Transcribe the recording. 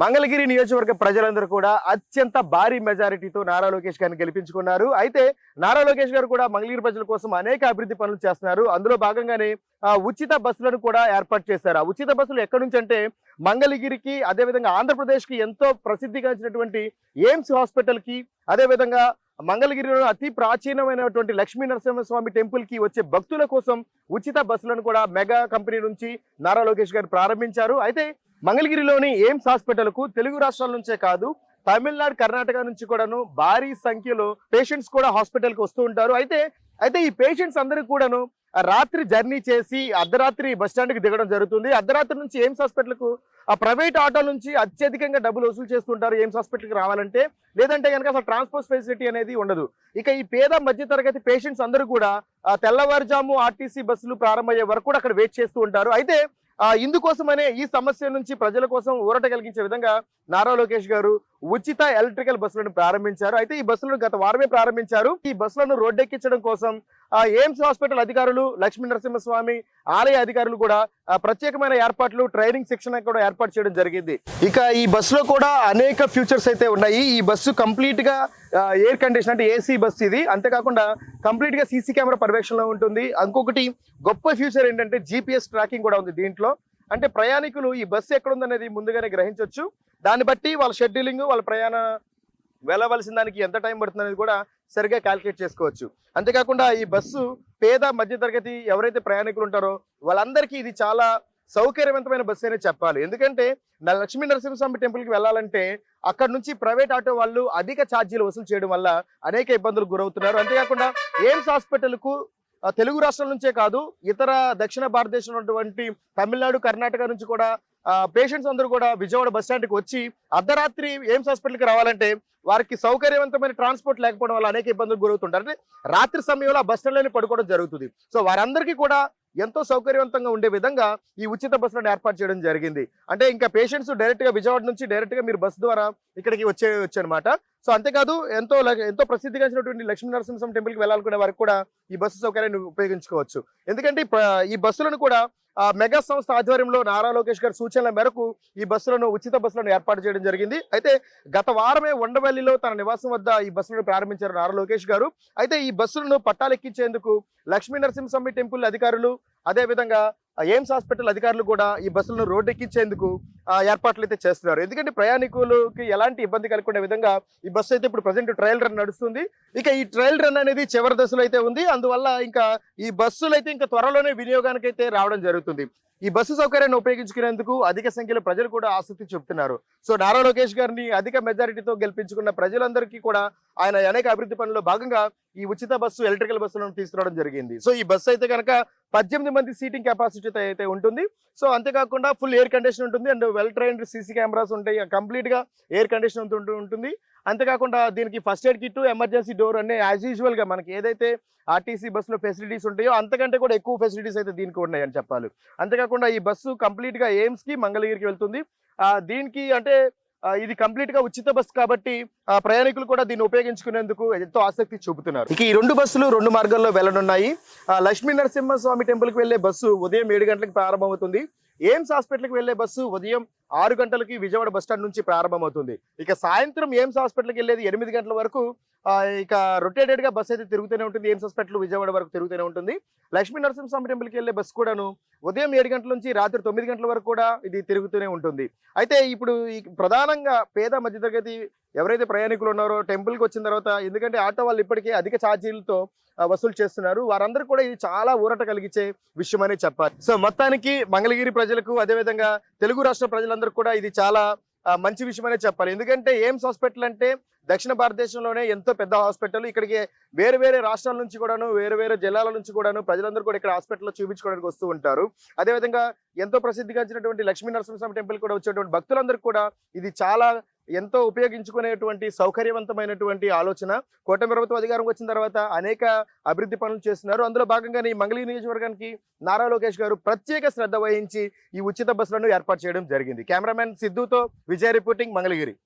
మంగళగిరి నియోజకవర్గ ప్రజలందరూ కూడా అత్యంత భారీ మెజారిటీతో నారా లోకేష్ గారిని గెలిపించుకున్నారు. అయితే నారా లోకేష్ గారు కూడా మంగళగిరి ప్రజల కోసం అనేక అభివృద్ధి పనులు చేస్తున్నారు. అందులో భాగంగానే ఉచిత బస్సులను కూడా ఏర్పాటు చేశారు. ఆ ఉచిత బస్సులు ఎక్కడి నుంచి అంటే మంగళగిరికి అదేవిధంగా ఆంధ్రప్రదేశ్కి ఎంతో ప్రసిద్ధిగాంచినటువంటి ఎయిమ్స్ హాస్పిటల్కి అదేవిధంగా మంగళగిరిలో అతి ప్రాచీనమైనటువంటి లక్ష్మీ నరసింహస్వామి టెంపుల్కి వచ్చే భక్తుల కోసం ఉచిత బస్సులను కూడా మెగా కంపెనీ నుంచి నారా లోకేష్ గారు ప్రారంభించారు. అయితే మంగళగిరిలోని ఎయిమ్స్ హాస్పిటల్కు తెలుగు రాష్ట్రాల నుంచే కాదు తమిళనాడు కర్ణాటక నుంచి కూడాను భారీ సంఖ్యలో పేషెంట్స్ కూడా హాస్పిటల్కి వస్తూ ఉంటారు. అయితే అయితే ఈ పేషెంట్స్ అందరూ కూడాను రాత్రి జర్నీ చేసి అర్ధరాత్రి బస్ స్టాండ్కి దిగడం జరుగుతుంది. అర్ధరాత్రి నుంచి ఎయిమ్స్ హాస్పిటల్కు ఆ ప్రైవేట్ ఆటో నుంచి అత్యధికంగా డబ్బులు వసూలు చేస్తుంటారు ఎయిమ్స్ హాస్పిటల్కి రావాలంటే. లేదంటే కనుక అసలు ట్రాన్స్పోర్ట్ ఫెసిలిటీ అనేది ఉండదు. ఇక ఈ పేద మధ్య తరగతి పేషెంట్స్ అందరూ కూడా తెల్లవారుజాము ఆర్టీసీ బస్సులు ప్రారంభమయ్యే వరకు కూడా అక్కడ వెయిట్ చేస్తూ ఉంటారు. అయితే ఇందుకోసమనే ఈ సమస్య నుంచి ప్రజల కోసం ఊరట కలిగించే విధంగా నారా లోకేష్ గారు ఉచిత ఎలక్ట్రికల్ బస్సులను ప్రారంభించారు. అయితే ఈ బస్సులను గత వారమే ప్రారంభించారు. ఈ బస్సులను రోడ్డెక్కించడం కోసం ఆ ఎయిమ్స్ హాస్పిటల్ అధికారులు లక్ష్మీ నరసింహస్వామి ఆలయ అధికారులు కూడా ప్రత్యేకమైన ఏర్పాట్లు ట్రైనింగ్ శిక్షణ కూడా ఏర్పాటు చేయడం జరిగింది. ఇక ఈ బస్సులో కూడా అనేక ఫ్యూచర్స్ అయితే ఉన్నాయి. ఈ బస్సు కంప్లీట్గా ఎయిర్ కండిషన్ అంటే ఏసీ బస్సు ఇది. అంతేకాకుండా కంప్లీట్గా సీసీ కెమెరా పర్యవేక్షణలో ఉంటుంది. ఇంకొకటి గొప్ప ఫ్యూచర్ ఏంటంటే జీపీఎస్ ట్రాకింగ్ కూడా ఉంది దీంట్లో. అంటే ప్రయాణికులు ఈ బస్సు ఎక్కడ ఉందనేది ముందుగానే గ్రహించవచ్చు దాన్ని బట్టి వాళ్ళ షెడ్యూలింగ్ వాళ్ళ ప్రయాణ వెళ్ళవలసిన దానికి ఎంత టైం పడుతుంది అనేది కూడా సరిగ్గా క్యాల్కులేట్ చేసుకోవచ్చు. అంతేకాకుండా ఈ బస్సు పేద మధ్యతరగతి ఎవరైతే ప్రయాణికులు ఉంటారో వాళ్ళందరికీ ఇది చాలా సౌకర్యవంతమైన బస్సు అనేది చెప్పాలి. ఎందుకంటే నా లక్ష్మీ నరసింహస్వామి టెంపుల్కి వెళ్ళాలంటే అక్కడ నుంచి ప్రైవేట్ ఆటో వాళ్ళు అధిక ఛార్జీలు వసూలు చేయడం వల్ల అనేక ఇబ్బందులు గురవుతున్నారు. అంతేకాకుండా ఎయిమ్స్ హాస్పిటల్కు తెలుగు రాష్ట్రాల నుంచే కాదు ఇతర దక్షిణ భారతదేశంలో ఉన్నటువంటి తమిళనాడు కర్ణాటక నుంచి కూడా పేషెంట్స్ అందరూ కూడా విజయవాడ బస్ స్టాండ్కి వచ్చి అర్ధరాత్రి ఎయిమ్స్ హాస్పిటల్కి రావాలంటే వారికి సౌకర్యవంతమైన ట్రాన్స్పోర్ట్ లేకపోవడం వల్ల అనేక ఇబ్బందులు గురవుతుంటారు. అంటే రాత్రి సమయంలో ఆ బస్ స్టాండ్లోనే పడుకోవడం జరుగుతుంది. సో వారందరికీ కూడా ఎంతో సౌకర్యవంతంగా ఉండే విధంగా ఈ ఉచిత బస్సులను ఏర్పాటు చేయడం జరిగింది. అంటే ఇంకా పేషెంట్స్ డైరెక్ట్గా విజయవాడ నుంచి డైరెక్ట్గా మీరు బస్సు ద్వారా ఇక్కడికి వచ్చే వచ్చనమాట సో అంతేకాదు ఎంతో ఎంతో ఎంతో ప్రసిద్ధిగాంచినటువంటి లక్ష్మీ నరసింహస్వామి టెంపుల్కి వెళ్ళాలనుకునే వారికి కూడా ఈ బస్సు సౌకర్యాన్ని ఉపయోగించుకోవచ్చు. ఎందుకంటే ఈ బస్సులను కూడా ఆ మెగా సంస్థ ఆధ్వర్యంలో నారా లోకేష్ గారి సూచనల మేరకు ఈ బస్సులను ఉచిత బస్సులను ఏర్పాటు చేయడం జరిగింది. అయితే గత వారమే ఉండవల్లిలో తన నివాసం వద్ద ఈ బస్సులను ప్రారంభించారు నారా లోకేష్ గారు. అయితే ఈ బస్సులను పట్టాలెక్కించేందుకు లక్ష్మీ నరసింహస్వామి టెంపుల్ అధికారులు అదే విధంగా ఎయిమ్స్ హాస్పిటల్ అధికారులు కూడా ఈ బస్సులను రోడ్డు ఎక్కించేందుకు ఏర్పాట్లు అయితే చేస్తున్నారు. ఎందుకంటే ప్రయాణికులకి ఎలాంటి ఇబ్బంది కలగకుండా విధంగా ఈ బస్సు అయితే ఇప్పుడు ప్రజెంట్ ట్రయల్ రన్ నడుస్తుంది. ఇక ఈ ట్రయల్ రన్ అనేది చివరి దశలో అయితే ఉంది. అందువల్ల ఇంకా ఈ బస్సులు అయితే ఇంకా త్వరలోనే వినియోగానికి అయితే రావడం జరుగుతుంది. ఈ బస్సు సౌకర్యాన్ని ఉపయోగించుకునేందుకు అధిక సంఖ్యలో ప్రజలు కూడా ఆసక్తి చూపుతున్నారు. సో నారా లోకేష్ గారిని అధిక మెజారిటీతో గెలిపించుకున్న ప్రజలందరికీ కూడా ఆయన అనేక అభివృద్ధి పనుల్లో భాగంగా ఈ ఉచిత బస్సు ఎలక్ట్రికల్ బస్సులను తీసుకురావడం జరిగింది. సో ఈ బస్సు అయితే కనుక పద్దెనిమిది మంది సీటింగ్ కెపాసిటీ అయితే ఉంటుంది. సో అంతేకాకుండా ఫుల్ ఎయిర్ కండిషన్ ఉంటుంది. And well trained CC cameras ఉంటాయి కంప్లీట్గా ఎయిర్ కండిషన్ ఉంటుంది. అంతేకాకుండా దీనికి first aid kit emergency door అనే యాజ్ యూజువల్గా మనకి ఏదైతే ఆర్టీసీ బస్సులో ఫెసిలిటీస్ ఉంటాయో అంతకంటే కూడా ఎక్కువ ఫెసిలిటీస్ అయితే దీనికి ఉన్నాయని చెప్పాలి. అంతేకాకుండా ఈ బస్సు కంప్లీట్గా ఎయిమ్స్కి మంగళగిరికి వెళ్తుంది. దీనికి అంటే ఇది కంప్లీట్గా ఉచిత బస్సు కాబట్టి ఆ, ప్రయాణికులు కూడా దీన్ని ఉపయోగించుకునేందుకు ఎంతో ఆసక్తి చూపుతున్నారు. ఇక ఈ రెండు బస్సులు రెండు మార్గాల్లో వెళ్ళనున్నాయి. లక్ష్మీ లక్ష్మీ నరసింహస్వామి టెంపుల్కి వెళ్ళే బస్సు ఉదయం ఏడు గంటలకు ప్రారంభమవుతుంది. ఎయిమ్స్ హాస్పిటల్కి వెళ్ళే బస్సు ఉదయం ఆరు గంటలకి విజయవాడ బస్ స్టాండ్ నుంచి ప్రారంభమవుతుంది. ఇక సాయంత్రం ఎయిమ్స్ హాస్పిటల్కి వెళ్ళేది ఎనిమిది గంటల వరకు ఇక రొటేటెడ్గా బస్ అయితే తిరుగుతూనే ఉంటుంది. ఎయిమ్స్ హాస్పిటల్ విజయవాడ వరకు తిరుగుతూనే ఉంటుంది. లక్ష్మీ నరసింహస్వామి టెంపుల్కి వెళ్ళే బస్సు కూడాను ఉదయం ఏడు గంటల నుంచి రాత్రి తొమ్మిది గంటల వరకు కూడా ఇది తిరుగుతూనే ఉంటుంది. అయితే ఇప్పుడు ఈ ప్రధానంగా పేద మధ్యతరగతి ఎవరైతే ప్రయాణికులు ఉన్నారో టెంపుల్కి వచ్చిన తర్వాత ఎందుకంటే ఆటో వాళ్ళు ఇప్పటికే అధిక ఛార్జీలతో వసూలు చేస్తున్నారు. వారందరూ కూడా ఇది చాలా ఊరట కలిగించే విషయం చెప్పాలి. సో మొత్తానికి మంగళగిరి ప్రజలకు అదేవిధంగా తెలుగు రాష్ట్ర ప్రజలందరూ కూడా ఇది చాలా మంచి విషయం అనే చెప్పాలి. ఎందుకంటే ఎయిమ్స్ హాస్పిటల్ అంటే దక్షిణ భారతదేశంలోనే ఎంతో పెద్ద హాస్పిటల్. ఇక్కడికి వేరే వేరే రాష్ట్రాల నుంచి కూడాను వేరే వేరే జిల్లాల నుంచి కూడాను ప్రజలందరూ కూడా ఇక్కడ హాస్పిటల్లో చూపించుకోవడానికి వస్తూ ఉంటారు. అదేవిధంగా ఎంతో ప్రసిద్ధిగాంచినటువంటి లక్ష్మీ నరసింహస్వామి టెంపుల్ కూడా వచ్చేటువంటి భక్తులందరూ కూడా ఇది చాలా ఎంతో ఉపయోగించుకునేటువంటి సౌకర్యవంతమైనటువంటి ఆలోచన. కూటమి ప్రభుత్వం అధికారం వచ్చిన తర్వాత అనేక అభివృద్ధి పనులు చేస్తున్నారు. అందులో భాగంగానే ఈ మంగళగిరి నియోజకవర్గానికి నారా లోకేష్ గారు ప్రత్యేక శ్రద్ధ వహించి ఈ ఉచిత బస్సులను ఏర్పాటు చేయడం జరిగింది. కెమెరామెన్ సిద్ధుతో విజయ్ రిపోర్టింగ్ మంగళగిరి.